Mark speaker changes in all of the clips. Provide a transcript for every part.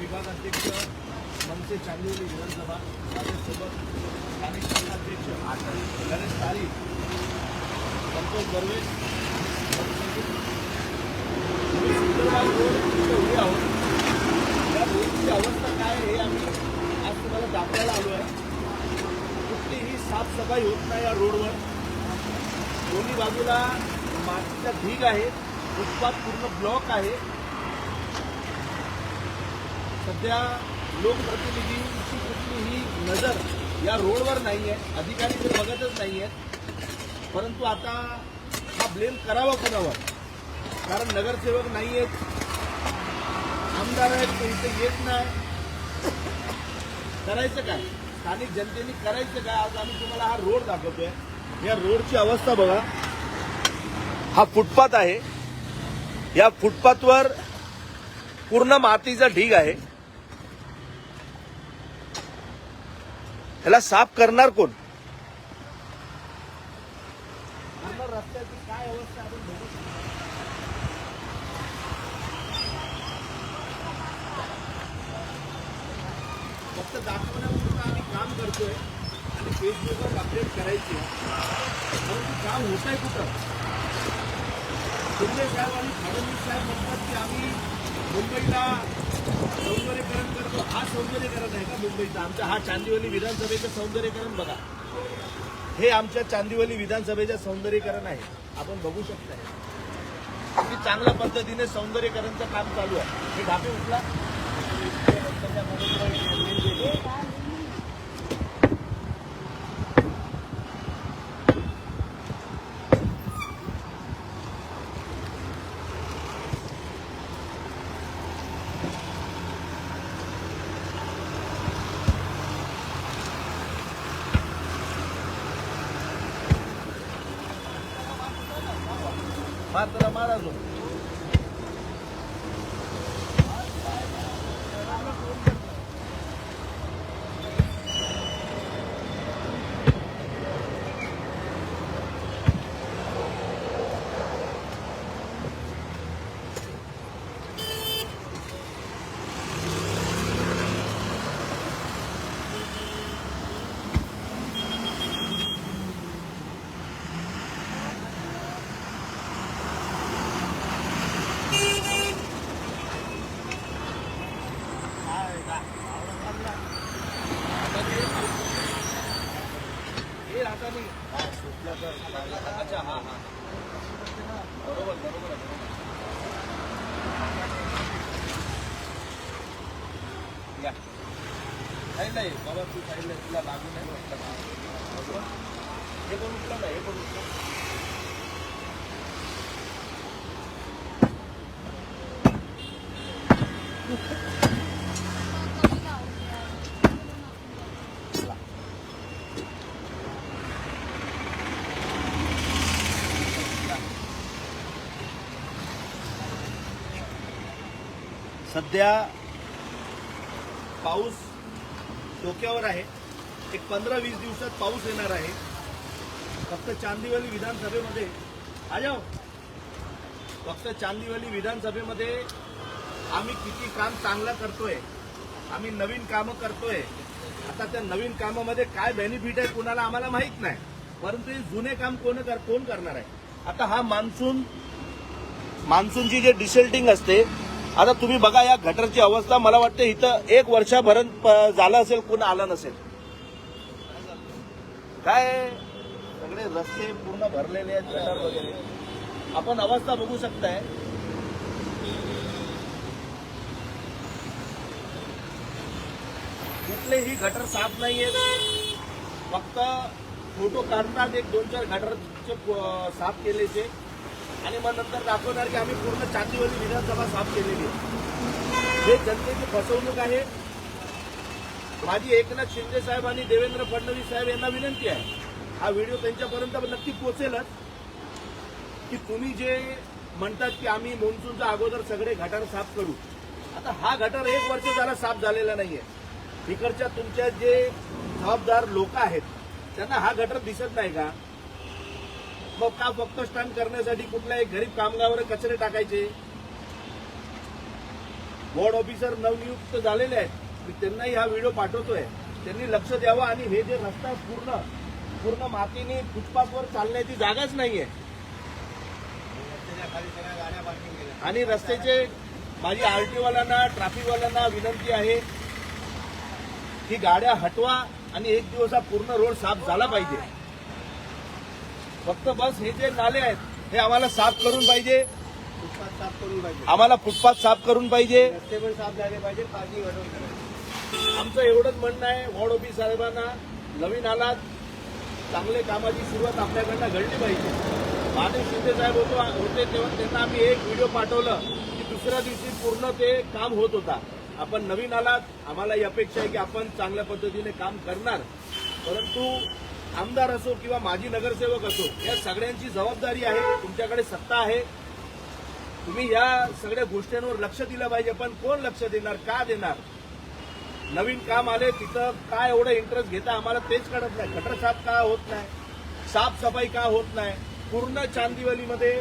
Speaker 1: विभागाध्यक्ष मनसे चांदिवली विधानसभा माझ्यासोबत स्थानिक जिल्हाध्यक्ष गणेश तारी संतोष बर्वे आम्ही सुंदरबाग रोड उभे आहोत. या रोडची अवस्था काय हे आम्ही आज तुम्हाला दाखवायला आलो आहे. कुठलीही साफसफाई होत नाही या रोडवर. दोन्ही बाजूला मातीचा ढीग आहे. फुटपाथ पूर्ण ब्लॉक आहे. सध्या लोकप्रतिनिधींची कुठलीही नजर या रोडवर नाही आहे अधिकारी ते बघतच नाही आहेत परंतु आता हा ब्लेम करावा कुणावर? कारण नगरसेवक नाही आहेत आमदार आहेत ते इथे येत नाही. करायचं काय? स्थानिक जनतेने करायचं काय? आज आम्ही तुम्हाला हा रोड दाखवतोय. या रोडची अवस्था बघा. हा फुटपाथ आहे. या फुटपाथवर पूर्ण मातीचा ढीग आहे. याला साफ करणार कोण पूर्ण रस्त्याची काय अवस्था आपण बघू शकतो. फक्त दाखवण्यापुरतं आम्ही काम करतोय आणि फेसबुकवर अपडेट करायची परंतु काम होत आहे कुठं शिंदे साहेब आणि फडणवीस साहेब म्हणतात की आम्ही मुंबईला सौंदर्यकरण आहे का मुंबईचा? आमच्या हा चांदिवली विधानसभेचं सौंदर्यकरण बघा. हे आमच्या चांदिवली विधानसभेचं सौंदर्यकरण आहे. आपण बघू शकता किती चांगल्या पद्धतीने सौंदर्यकरणचं काम चालू आहे. हे ढापे उठला Mata da Mara Azul. अच्छा हा हा बरोबर बरोबर आहे या नाही नाही बाबा तू साईडला तुला लागू नाही म्हटलं हे पण उठलं नाही हे पण उठलं सध्या पाऊस डोक्यावर आहे. एक पंधरा वीस दिवसात पाऊस येणार आहे. फक्त चांदिवली विधानसभेमध्ये आजाव फक्त चांदिवली विधानसभेमध्ये आम्ही किती काम चांगलं करतोय आम्ही नवीन कामं करतोय. आता त्या नवीन कामामध्ये काय बेनिफिट आहे कोणाला आम्हाला माहीत नाही. परंतु हे जुने काम कोण कर कोण करणार आहे? आता हा मान्सून मान्सूनची जे डिसेल्टिंग असते आता तुम्ही बघा या गटरची अवस्था मला वाटतं इथं एक वर्षापर्यंत प- झालं असेल कोण आलं नसेल. काय? सगळे रस्ते पूर्ण भरलेले आहेत गटर वगैरे. आपण अवस्था बघू शकताय. कुठलेही गटर साफ नाहीये. फक्त फोटो काढतात एक दोन चार गटरचे साफ केलेचे. आणि मग नंतर दाखवणार की आम्ही पूर्ण चांदीवली विधानसभा साफ केलेली आहे. हे जनतेची फसवणूक आहे. माझी एकनाथ शिंदे साहेब आणि देवेंद्र फडणवीस साहेब यांना विनंती आहे. हा व्हिडिओ त्यांच्यापर्यंत नक्की पोहोचेलच. की तुम्ही जे म्हणतात की आम्ही मान्सूनच्या अगोदर सगळे गटार साफ करू. आता हा गटार एक वर्ष झाला साफ झालेला नाहीये. इकडच्या तुमच्या जे जबाबदार लोक आहेत त्यांना हा गटर दिसत नाही का? मग का फक्त स्टंट करण्यासाठी कुठल्याही गरीब कामगारावर कचरे टाकायचे? वॉर्ड ऑफिसर नवनियुक्त झालेले आहेत. मी त्यांनाही हा व्हिडिओ पाठवतोय. त्यांनी लक्ष द्यावं आणि हे जे रस्ता पूर्ण पूर्ण मातीने फुटपाथवर चालण्याची जागाच नाहीये. आणि रस्त्याचे माझी आरटीवाल्यांना ट्रॅफिकवाल्यांना विनंती आहे की गाड्या हटवा आणि एक दिवस हा पूर्ण रोड साफ झाला पाहिजे. फक्त बस हे जे नाले आहेत हे आम्हाला साफ करून पाहिजे.
Speaker 2: फुटपाथ साफ करून पाहिजे.
Speaker 1: आम्हाला फुटपाथ साफ करून पाहिजे.
Speaker 2: रस्ते पण साफ झाले पाहिजे पार्किंग हटवून करायची
Speaker 1: आमचं एवढंच म्हणणं आहे वॉर्ड ऑफिस साहेबांना नवीन आलात चांगले कामाची सुरुवात आपल्याकडनं घडली पाहिजे. महादेव शिंदे साहेब होतो होते तेव्हा त्यांना आम्ही एक व्हिडिओ पाठवलं की दुसऱ्या दिवशी पूर्ण ते काम होत होता. आपण नवीन आलात आम्हाला ही अपेक्षा आहे की आपण चांगल्या पद्धतीने काम करणार. परंतु आमदार असो किंवा माजी नगरसेवक असो या सगळ्यांची जबाबदारी आहे तुमच्याकडे सत्ता आहे. तुम्ही या सगळ्या गोष्टींवर लक्ष दिलं पाहिजे पण कोण लक्ष देणार का देणार? नवीन काम आले तिथं काय एवढं इंटरेस्ट घेता आम्हाला तेच कळत नाही. गटर साफ का होत नाही? साफसफाई का होत नाही? पूर्ण चांदिवलीमध्ये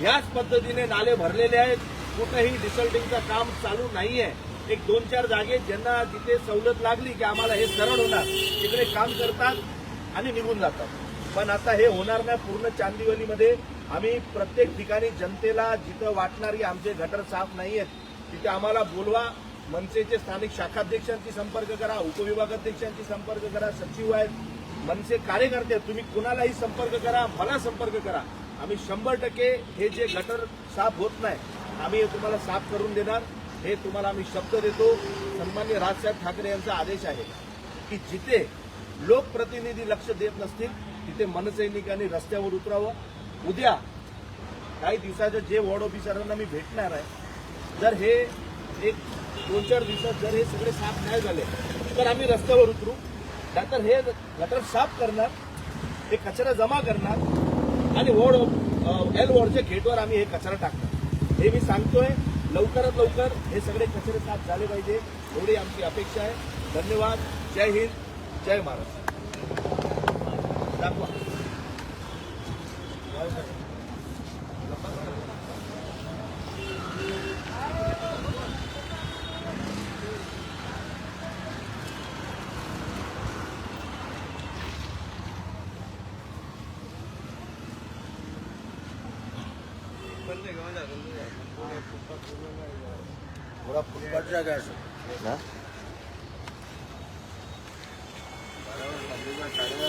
Speaker 1: ह्याच पद्धतीने नाले भरलेले आहेत. कुठंही डिसल्टिंगचं काम चालू नाही आहे एक दोन चार जागे ज्यांना तिथे सवलत लागली की आम्हाला हे सरळ होणार. तिकडे काम करतात. आणि निघून जातात. पण आता हे होणार नाही. पूर्ण चांदिवलीमध्ये आम्ही प्रत्येक ठिकाणी जनतेला जिथं वाटणारी आमचे गटर साफ नाही आहेत तिथे आम्हाला बोलवा. मनसेचे स्थानिक शाखाध्यक्षांशी संपर्क करा उपविभागाध्यक्षांशी संपर्क करा सचिव आहेत. मनसे कार्यकर्ते आहेत. तुम्ही कुणालाही संपर्क करा मला संपर्क करा. आम्ही शंभर टक्के हे जे गटर साफ होत नाही आम्ही हे तुम्हाला साफ करून देणार. हे तुम्हाला आम्ही शब्द देतो. सन्मान्य राजसाहेब ठाकरे यांचा आदेश आहे की जिथे लोकप्रतिनिधी लक्ष देत नसतील तिथे मनसैनिकांनी रस्त्यावर उतरावं. उद्या काही दिवसाच्या जे वॉर्ड ऑफिसरांना मी भेटणार आहे जर हे एक दोन चार दिवसात जर हे सगळे साफ नाही झाले तर आम्ही रस्त्यावर उतरू. नंतर हे गटर साफ करणार हे कचरा जमा करणार आणि वॉर्ड एल वॉर्डच्या गेटवर आम्ही हे कचरा टाकणार. हे मी सांगतोय लवकरात लवकर हे सगळे कचरे साफ झाले पाहिजे एवढी आमची अपेक्षा आहे. धन्यवाद. जय हिंद. जय महाराष्ट्र दाखवा
Speaker 2: पण ते घेऊन जा, घेऊन जा. पुढे फुटपाथ पूर्ण नाही झाला. Yeah.